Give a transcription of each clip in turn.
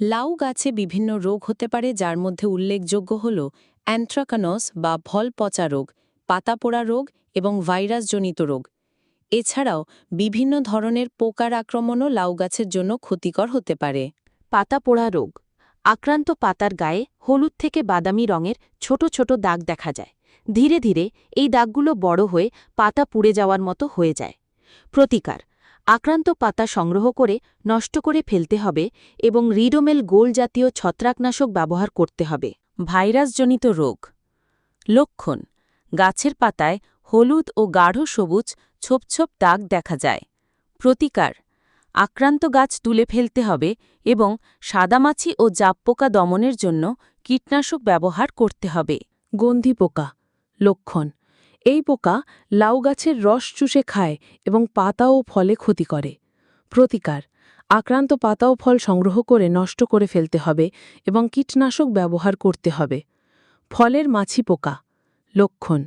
লাউ গাছে বিভিন্ন রোগ হতে পারে, যার মধ্যে উল্লেখযোগ্য হল অ্যান্থ্রাকানস বা ফল পচা রোগ পাতা পোড়া রোগ এবং ভাইরাসজনিত রোগ। এছাড়াও বিভিন্ন ধরনের পোকার আক্রমণও লাউ গাছের জন্য ক্ষতিকর হতে পারে। পাতা পোড়া রোগ। আক্রান্ত পাতার গায়ে হলুদ থেকে বাদামি রঙের ছোট ছোট দাগ দেখা যায়। ধীরে ধীরে এই দাগগুলো বড় হয়ে পাতা পুড়ে যাওয়ার মতো হয়ে যায়। প্রতিকার। আক্রান্ত পাতা সংগ্রহ করে নষ্ট করে ফেলতে হবে এবং রিডোমেল গোল জাতীয় ছত্রাকনাশক ব্যবহার করতে হবে। ভাইরাসজনিত রোগ লক্ষণ, গাছের পাতায় হলুদ ও গাঢ় সবুজ ছোপ ছোপ দাগ দেখা যায়। প্রতিকার, আক্রান্ত গাছ তুলে ফেলতে হবে এবং সাদামাছি ও জাপ পোকা দমনের জন্য কীটনাশক ব্যবহার করতে হবে। গন্ধি পোকা লক্ষণ এই পোকা লাউ গাছের রস চুষে খায় এবং পাতা ও ফলে ক্ষতি করে। প্রতিকার, আক্রান্ত পাতা ও ফল সংগ্রহ করে নষ্ট করে ফেলতে হবে এবং কীটনাশক ব্যবহার করতে হবে। ফলের মাছি পোকা। লক্ষণ,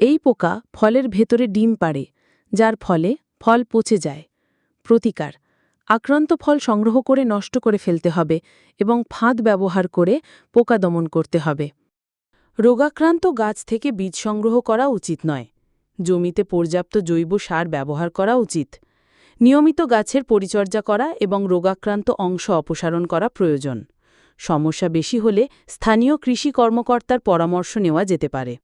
এই পোকা ফলের ভেতরে ডিম পাড়ে, যার ফলে ফল পচে যায়। প্রতিকার, আক্রান্ত ফল সংগ্রহ করে নষ্ট করে ফেলতে হবে এবং ফাঁদ ব্যবহার করে পোকা দমন করতে হবে। রোগাক্রান্ত গাছ থেকে বীজ সংগ্রহ করা উচিত নয়। জমিতে পর্যাপ্ত জৈব সার ব্যবহার করা উচিত। নিয়মিত গাছের পরিচর্যা করা এবং রোগাক্রান্ত অংশ অপসারণ করা প্রয়োজন। সমস্যা বেশি হলে স্থানীয় কৃষি কর্মকর্তার পরামর্শ নেওয়া যেতে পারে।